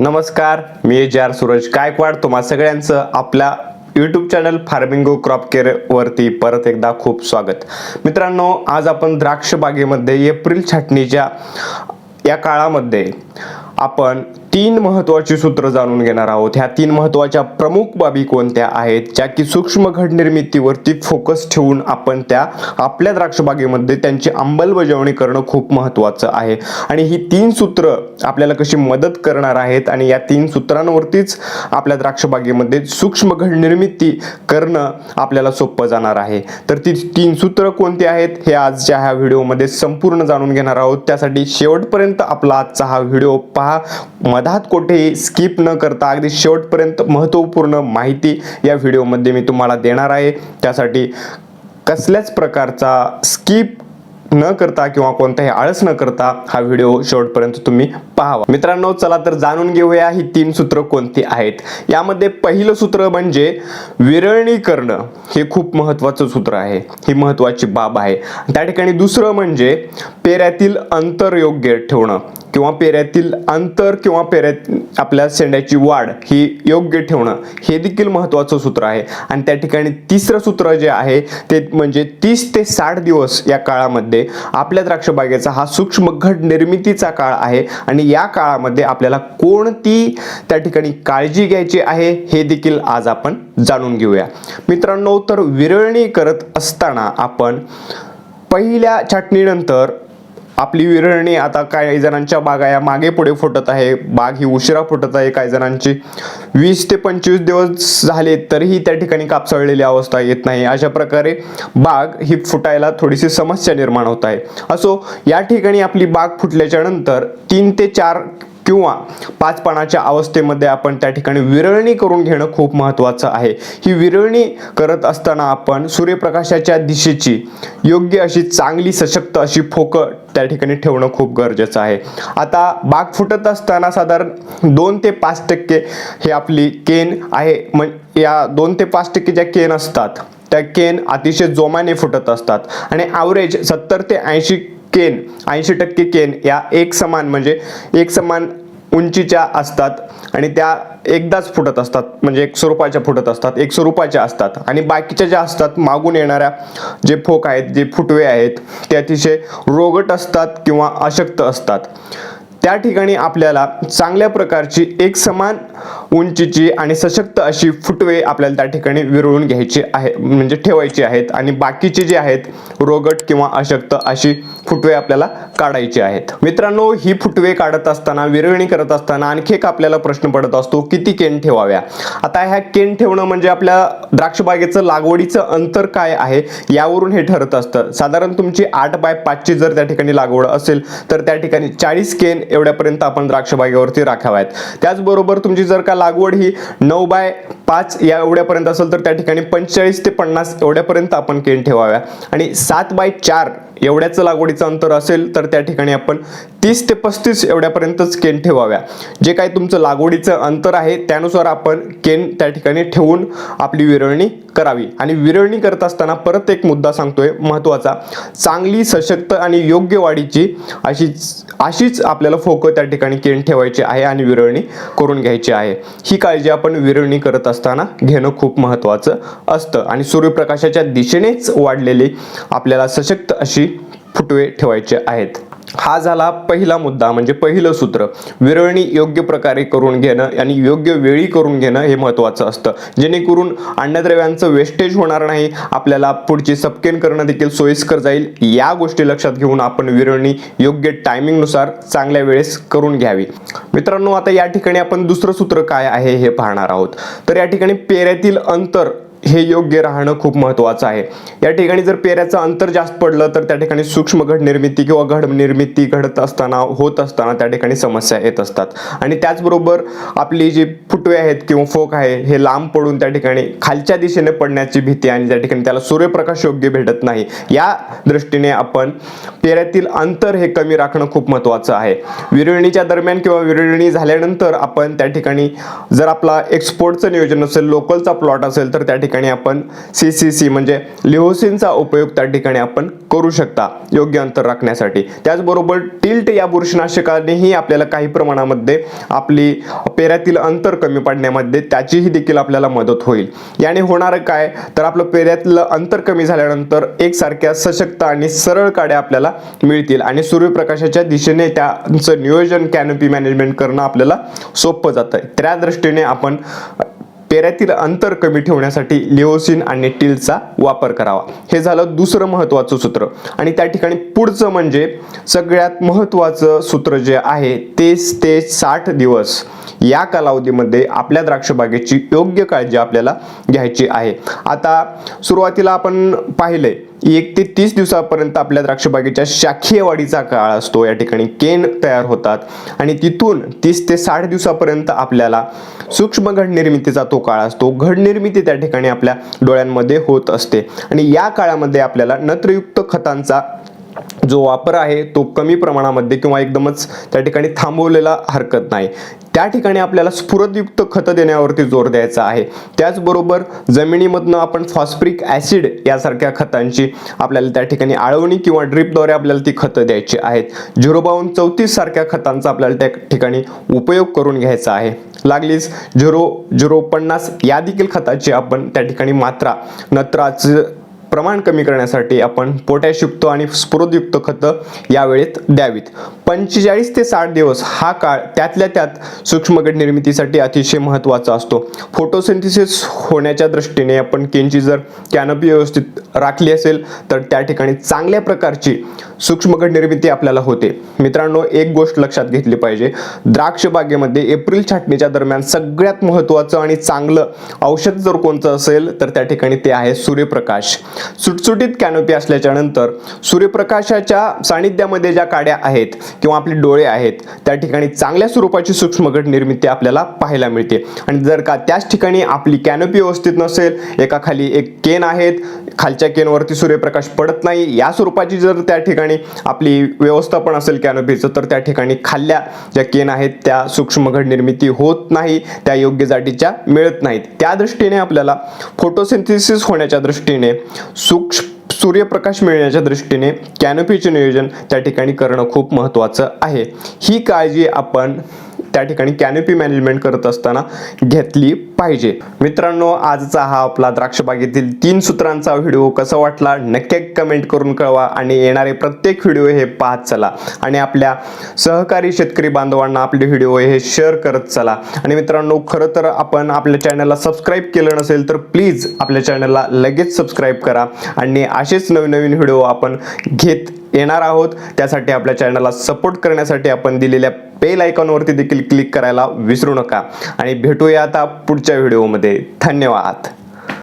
नमस्कार मी जार आर सूरज गायकवाड. तुम्हा सगळ्यांचं आपल्या YouTube channel Farmingo crop care वरती परत एकदा खूप स्वागत. मित्रांनो आज आपण द्राक्ष बागेमध्ये एप्रिल छाटणीच्या या काळामध्ये आपण तीन महत्त्वाची सूत्र जाणून घेणार आहोत. ह्या तीन महत्त्वाच्या प्रमुख बाबी कोणत्या आहेत? ज्या की सूक्ष्म घड निर्मितीवरती फोकस ठेवून आपण त्या आपल्या द्राक्षबागेमध्ये त्यांची अंमलबजावणी करणं खूप महत्त्वाचं आहे. आणि ही तीन सूत्र आपल्याला कशी मदत करणार आहेत? आणि या तीन सूत्रांवरतीच आपल्या द्राक्षबागेमध्ये सूक्ष्म घड निर्मिती करणं आपल्याला सोपं जाणार आहे. तर ती तीन सूत्र कोणती आहेत? हे आजच्या ह्या व्हिडिओमध्ये संपूर्ण जाणून घेणार आहोत. त्यासाठी शेवटपर्यंत आपला आजचा हा व्हिडिओ पहा. मधात कुठेही स्किप न करता अगदी शेवटपर्यंत महत्त्वपूर्ण माहिती या व्हिडिओमध्ये मी तुम्हाला देणार आहे. त्यासाठी कसल्याच प्रकारचा स्किप न करता किंवा कोणताही आळस न करता हा व्हिडिओ शेवटपर्यंत तुम्ही पाहावा. मित्रांनो चला तर जाणून घेऊया ही तीन सूत्र कोणती आहेत. यामध्ये पहिलं सूत्र म्हणजे विरळणी करणं हे खूप महत्त्वाचं सूत्र आहे. ही महत्त्वाची बाब आहे. त्या ठिकाणी दुसरं म्हणजे पेऱ्यातील अंतर योग्य ठेवणं किंवा पेऱ्यातील अंतर किंवा पेऱ्यात आपल्या शेंड्याची वाढ ही योग्य ठेवणं हे देखील महत्त्वाचं सूत्र आहे. आणि त्या ठिकाणी तिसरं सूत्र जे आहे ते म्हणजे तीस ते साठ दिवस या काळामध्ये आपल्या द्राक्ष बागेचा हा सूक्ष्म घट निर्मितीचा काळ आहे आणि या काळामध्ये आपल्याला कोणती त्या ठिकाणी काळजी घ्यायची आहे हे देखील आज आपण जाणून घेऊया. मित्रांनो तर विरळणी करत असताना आपण पहिल्या छाटणीनंतर आपली विरळणी आता काही जणांच्या बागा या मागे पुढे फुटत आहे. बाग ही उशिरा फुटत आहे काही जणांची. वीस ते पंचवीस दिवस झाले तरीही त्या ठिकाणी कापसाळलेली अवस्था येत नाही. अशा प्रकारे बाग ही फुटायला थोडीशी समस्या निर्माण होत आहे. असो या ठिकाणी आपली बाग फुटल्याच्या नंतर तीन ते चार किंवा पाच पानाच्या अवस्थेमध्ये आपण त्या ठिकाणी विरळणी करून घेणं खूप महत्त्वाचं आहे. ही विरळणी करत असताना आपण सूर्यप्रकाशाच्या दिशेची योग्य अशी चांगली सशक्त अशी फोकं त्या ठिकाणी ठेवणं खूप गरजेचं आहे. आता बाग फुटत असताना साधारण दोन ते पाच टक्के हे आपली केन आहे. म्हण या दोन ते पाच टक्के ज्या केन असतात त्या केन अतिशय जोमाने फुटत असतात. आणि ॲव्हरेज सत्तर ते ऐंशी केन ऐंशी टक्के केन या एक समान म्हणजे एक समान उंचीच्या असतात आणि त्या एकदाच फुटत असतात. म्हणजे एक स्वरूपाच्या फुटत असतात एक स्वरूपाच्या असतात. आणि बाकीच्या ज्या असतात मागून येणाऱ्या जे फोक आहेत जे फुटवे आहेत ते अतिशय रोगट असतात किंवा अशक्त असतात. त्या ठिकाणी आपल्याला चांगल्या प्रकारची एक समान उंचीची आणि सशक्त अशी फुटवे आपल्याला त्या ठिकाणी विरळून घ्यायची आहे म्हणजे ठेवायची आहेत आणि बाकीचे जे आहेत रोगट किंवा अशक्त अशी फुटवे आपल्याला काढायची आहेत. मित्रांनो ही फुटवे काढत असताना विरळणी करत असताना आणखी एक आपल्याला प्रश्न पडत असतो किती केन ठेवाव्या? आता ह्या केन ठेवणं म्हणजे आपल्या द्राक्षबागेचं लागवडीचं अंतर काय आहे यावरून हे ठरत असतं. साधारण तुमची आठ बाय पाचची जर त्या ठिकाणी लागवड असेल तर त्या ठिकाणी चाळीस केन तेवढ्यापर्यंत आपण द्राक्ष बागेवरती राखाव्यात. त्याचबरोबर तुमची जर का लागवड ही नऊ बाय पाच या एवढ्यापर्यंत असेल तर त्या ठिकाणी पंचेचाळीस ते पन्नास एवढ्यापर्यंत आपण केन ठेवाव्या. आणि सात बाय चार एवढ्याचं लागवडीचं अंतर असेल तर त्या ठिकाणी आपण तीस ते पस्तीस एवढ्यापर्यंतच केन ठेवाव्या. जे काही तुमचं लागवडीचं अंतर आहे त्यानुसार आपण केन त्या ठिकाणी ठेवून आपली विरळणी करावी. आणि विरळणी करत असताना परत एक मुद्दा सांगतोय महत्त्वाचा. चांगली सशक्त आणि योग्य वाढीची अशीच अशीच आपल्याला फोकं त्या ठिकाणी केन ठेवायची आहे आणि विरळणी करून घ्यायची आहे. ही काळजी आपण विरळणी करत असतो असताना घेणं खूप महत्त्वाचं असतं. आणि सूर्यप्रकाशाच्या दिशेनेच वाढलेली आपल्याला सशक्त अशी फुटवे ठेवायचे आहेत. हा झाला पहिला मुद्दा म्हणजे पहिलं सूत्र. विरळणी योग्य प्रकारे करून घेणं आणि योग्य वेळी करून घेणं हे महत्त्वाचं असतं. जेणेकरून अन्नद्रव्यांचं वेस्टेज होणार नाही आपल्याला पुढची सपकेन करणं देखील सोयीस्कर जाईल. या गोष्टी लक्षात घेऊन आपण विरळणी योग्य टायमिंगनुसार चांगल्या वेळेस करून घ्यावी. मित्रांनो आता या ठिकाणी आपण दुसरं सूत्र काय आहे हे पाहणार आहोत. तर या ठिकाणी पेऱ्यातील अंतर हे योग्य राहणं खूप महत्त्वाचं आहे. या ठिकाणी जर पेऱ्याचं अंतर जास्त पडलं तर त्या ठिकाणी सूक्ष्म घड निर्मिती किंवा घड निर्मिती घडत असताना होत असताना त्या ठिकाणी समस्या येत असतात. आणि त्याचबरोबर आपली जी फुटवे आहेत किंवा फोक आहे हे लांब पडून त्या ठिकाणी खालच्या दिशेने पडण्याची भीती आणि त्या ठिकाणी त्याला सूर्यप्रकाश योग्य भेटत नाही. या दृष्टीने आपण पेऱ्यातील अंतर हे कमी राखणं खूप महत्त्वाचं आहे. विरळणीच्या दरम्यान किंवा विरळणी झाल्यानंतर आपण त्या ठिकाणी जर आपला एक्सपोर्टचं नियोजन असेल लोकलचा प्लॉट असेल तर त्या ठिकाणी ठिकाणी आपण सी सी सी म्हणजे लिओसिनचा उपयोग त्या ठिकाणी आपण करू शकता योग्य अंतर राखण्यासाठी. त्याचबरोबर टिल्ट या बुरशीनाशकानेही आपल्याला काही प्रमाणामध्ये आपली पेऱ्यातील अंतर कमी पडण्यामध्ये त्याचीही देखील आपल्याला मदत होईल. याने होणार काय? तर आपलं पेऱ्यातलं अंतर कमी झाल्यानंतर एकसारख्या सशक्त आणि सरळ काड्या आपल्याला मिळतील आणि सूर्यप्रकाशाच्या दिशेने त्यांचं नियोजन कॅनोपी मॅनेजमेंट करणं आपल्याला सोपं जातं. त्या दृष्टीने आपण पेऱ्यातील अंतर कमी ठेवण्यासाठी लिओसिन आणि टिलचा वापर करावा. हे झालं दुसरं महत्त्वाचं सूत्र. आणि त्या ठिकाणी पुढचं म्हणजे सगळ्यात महत्त्वाचं सूत्र जे आहे तेच ते साठ दिवस. या कालावधीमध्ये आपल्या द्राक्षबागेची योग्य काळजी आपल्याला घ्यायची आहे. आता सुरुवातीला आपण पाहिलंय एक ते तीस दिवसापर्यंत आपल्या द्राक्षबागेच्या शाखीय वाढीचा काळ असतो. या ठिकाणी केन तयार होतात आणि तिथून तीस ते साठ दिवसापर्यंत आपल्याला सूक्ष्म घड निर्मितीचा तो काळ असतो. घड निर्मिती त्या ठिकाणी आपल्या डोळ्यांमध्ये होत असते. आणि या काळामध्ये आपल्याला नत्रयुक्त खतांचा जो वापर आहे तो कमी प्रमाणामध्ये किंवा एकदमच त्या ठिकाणी थांबवलेला हरकत नाही. त्या ठिकाणी आपल्याला स्फुरदयुक्त खतं देण्यावरती जोर द्यायचा आहे. त्याचबरोबर जमिनीमधनं आपण फॉस्फरिक ॲसिड यासारख्या खतांची आपल्याला त्या ठिकाणी आळवणी किंवा ड्रिपद्वारे आपल्याला ती खतं द्यायची आहेत. झिरो बावन्न चौतीस सारख्या खतांचा आपल्याला त्या ठिकाणी उपयोग करून घ्यायचा आहे. लागलीच झिरो झिरो पन्नास या देखील खताची आपण त्या ठिकाणी मात्रा नत्राचं प्रमाण कमी करण्यासाठी आपण पोटॅशयुक्त आणि स्फुरदयुक्त खतं यावेळेत द्यावीत. पंचेचाळीस ते साठ दिवस हा काळ त्यातल्या त्यात सूक्ष्मगड निर्मितीसाठी अतिशय महत्त्वाचा असतो. फोटोसिंथिसिस होण्याच्या दृष्टीने आपण केनची जर कॅनपी व्यवस्थित राखली असेल तर त्या ठिकाणी चांगल्या प्रकारची सूक्ष्मगड निर्मिती आपल्याला होते. मित्रांनो एक गोष्ट लक्षात घेतली पाहिजे. द्राक्ष बागेमध्ये एप्रिल छाटणीच्या दरम्यान सगळ्यात महत्त्वाचं आणि चांगलं औषध जर कोणतं असेल तर त्या ठिकाणी ते आहे सूर्यप्रकाश. सुटसुटीत कॅनोपी असल्याच्या नंतर सूर्यप्रकाशाच्या सानिध्यामध्ये ज्या काड्या आहेत किंवा आपले डोळे आहेत त्या ठिकाणी चांगल्या स्वरूपाची सूक्ष्मगट निर्मिती आपल्याला पाहायला मिळते. आणि जर का त्याच ठिकाणी आपली कॅनोपी व्यवस्थित नसेल एका खाली एक केन आहेत खालच्या केनवरती सूर्यप्रकाश पडत नाही या स्वरूपाची जर त्या ठिकाणी आपली व्यवस्थापन असेल कॅनोपीचं तर त्या ठिकाणी खाल्ल्या ज्या केन आहेत त्या सूक्ष्मघड निर्मिती होत नाही त्या योग्य जातीच्या मिळत नाहीत. त्या दृष्टीने आपल्याला फोटोसिंथिसिस होण्याच्या दृष्टीने सूक्ष्म सूर्यप्रकाश मिळण्याच्या दृष्टीने कॅनोपीचे नियोजन त्या ठिकाणी करणं खूप महत्त्वाचं आहे. ही काळजी आपण त्या ठिकाणी कॅनोपी मॅनेजमेंट करत असताना घेतली पाहिजे. मित्रांनो आजचा हा आपला द्राक्षबागेतील तीन सूत्रांचा व्हिडिओ कसा वाटला नक्की कमेंट करून कळवा आणि येणारे प्रत्येक व्हिडिओ हे पाहत चला. आणि आपल्या सहकारी शेतकरी बांधवांना आपले व्हिडिओ हे शेअर करत चला. आणि मित्रांनो खरं तर आपण आपल्या चॅनलला सबस्क्राईब केलं नसेल तर प्लीज आपल्या चॅनलला लगेच सबस्क्राईब करा. आणि असेच नवीन नवीन व्हिडिओ आपण घेत येणार आहोत. त्यासाठी आपल्या चॅनलला सपोर्ट करण्यासाठी आपण दिलेल्या बेल आयकॉनवरती देखील क्लिक करायला विसरू नका. आणि भेटूया आता पुढच्या व्हिडिओमध्ये धन्यवाद.